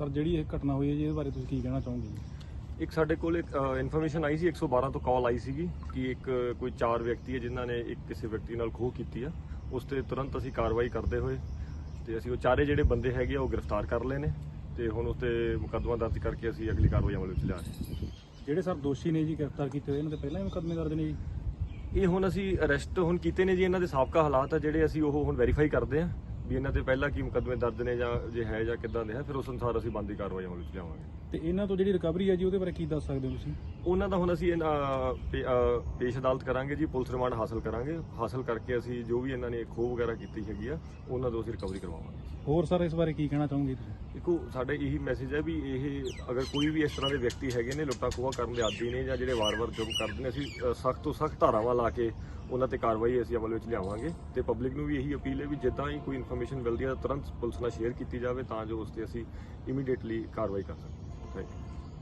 Sir ਜਿਹੜੀ ਇਹ ਘਟਨਾ ਹੋਈ ਹੈ ਜੀ ਇਹਦੇ ਬਾਰੇ ਤੁਸੀਂ ਕੀ ਕਹਿਣਾ ਚਾਹੋਗੇ ਜੀ? ਇੱਕ ਸਾਡੇ ਕੋਲ ਇੱਕ ਇਨਫੋਰਮੇਸ਼ਨ ਆਈ ਸੀ 112 ਤੋਂ ਕਾਲ ਆਈ ਸੀਗੀ ਕਿ ਇੱਕ ਕੋਈ ਚਾਰ ਵਿਅਕਤੀ ਹੈ ਜਿਨ੍ਹਾਂ ਨੇ ਇੱਕ ਕਿਸੇ ਵਿਅਕਤੀ ਨਾਲ ਖੋਹ ਕੀਤੀ ਆ। ਉਸ ਤੇ ਤੁਰੰਤ ਅਸੀਂ ਕਾਰਵਾਈ ਕਰਦੇ ਹੋਏ ਤੇ ਅਸੀਂ ਉਹ ਚਾਰੇ ਜਿਹੜੇ ਬੰਦੇ ਹੈਗੇ ਆ ਉਹ ਗ੍ਰਿਫਤਾਰ ਕਰ ਲਏ ਨੇ ਤੇ ਹੁਣ ਉਸ ਤੇ ਮੁਕੱਦਮਾ ਦਰਜ ਕਰਕੇ ਅਸੀਂ ਅਗਲੀ ਕਾਰਵਾਈ ਅਮਲ ਵਿੱਚ ਲਿਆ ਰਹੇ ਹਾਂ। ਜਿਹੜੇ ਸਰ ਦੋਸ਼ੀ ਨੇ ਜੀ ਗ੍ਰਿਫਤਾਰ ਕੀਤੇ ਹੋਏ ਇਹਨਾਂ ਦੇ ਪਹਿਲਾਂ ਹੀ ਮੁਕੱਦਮੇ ਦਰਜ ਨੇ ਜੀ? ਇਹ ਹੁਣ ਅਸੀਂ ਅਰੈਸਟ ਹੁਣ ਕੀਤੇ ਨੇ ਜੀ ਇਹਨਾਂ ਦੇ ਸਾਬਕਾ ਹਾਲਾਤ ਆ ਜਿਹੜੇ ਅਸੀਂ ਉਹ ਹੁਣ ਵੈਰੀਫਾਈ ਕਰਦੇ ਆ। ਵੀ ਇਹਨਾਂ ਤੇ ਪਹਿਲਾਂ ਕੀ ਮੁਕੱਦਮੇ ਦਰਜ ਨੇ ਜਾਂ ਜੇ ਹੈ ਜਾਂ ਕਿੱਦਾਂ ਦੇ ਹੈ ਫਿਰ ਉਸ ਅਨੁਸਾਰ ਅਸੀਂ ਬੰਦੀ ਕਾਰਵਾਈ ਅਮਲ ਵਿੱਚ ਲਿਆਵਾਂਗੇ। ਤੇ ਇਹਨਾਂ ਤੋਂ ਜਿਹੜੀ ਰਿਕਵਰੀ ਹੈ ਜੀ ਉਹਦੇ ਬਾਰੇ ਕੀ ਦੱਸ ਸਕਦੇ ਹੋ ਤੁਸੀਂ? ਉਹਨਾਂ ਦਾ ਹੁਣ ਅਸੀਂ ਇਹਨਾਂ, ਪੇ- ਅਹ, ਪੇਸ਼ ਅਦਾਲਤ ਕਰਾਂਗੇ ਜੀ ਪੁਲਿਸ ਰਿਮਾਂਡ ਹਾਸਲ ਕਰਾਂਗੇ। ਹਾਸਲ ਕਰਕੇ ਅਸੀਂ ਜੋ ਵੀ ਇਹਨਾਂ ਨੇ ਖੋਹ ਵਗੈਰਾ ਕੀਤੀ ਹੈਗੀ ਆ ਉਹਨਾਂ ਤੋਂ ਅਸੀਂ ਰਿਕਵਰੀ ਕਰਵਾਵਾਂਗੇ। ਹੋਰ ਸਰ ਇਸ ਬਾਰੇ ਕੀ ਕਹਿਣਾ ਚਾਹੋਗੇ ਤੁਸੀਂ? ਦੇਖੋ, ਸਾਡਾ ਇਹੀ ਮੈਸੇਜ ਹੈ ਵੀ ਇਹ ਅਗਰ ਕੋਈ ਵੀ ਇਸ ਤਰ੍ਹਾਂ ਦੇ ਵਿਅਕਤੀ ਹੈਗੇ ਨੇ ਲੁੱਟਾਂ ਖੋਹਾਂ ਕਰਨ ਦੇ ਆਦੀ ਨੇ ਜਾਂ ਜਿਹੜੇ ਵਾਰ-ਵਾਰ ਜੁਰਮ ਕਰਦੇ ਨੇ, ਅਸੀਂ ਸਖਤ ਤੋਂ ਸਖਤ ਧਾਰਾਵਾਂ ਲਾ ਕੇ ਉਹਨਾਂ ਤੇ ਕਾਰਵਾਈ ਅਸੀਂ ਅਮਲ ਵਿੱਚ ਲਿਆਵਾਂਗੇ ਤੇ ਪਬਲਿਕ ਨੂੰ ਵੀ ਇਹੀ ਅਪੀਲ ਹੈ ਵੀ ਜਿੱਦਾਂ ਹੀ ਕੋਈ ਇਨਫੋਰਮੇਸ਼ਨ ਮਿਲਦੀ ਹੈ ਤਾਂ ਤੁਰੰਤ ਪੁਲਿਸ ਨਾਲ ਸ਼ੇਅਰ ਕੀਤੀ ਜਾਵੇ ਤਾਂ ਜੋ ਉਸ ਤੇ ਅਸੀਂ ਇਮੀਡੀਏਟਲੀ ਕਾਰਵਾਈ ਕਰ ਸਕੀਏ। Thank you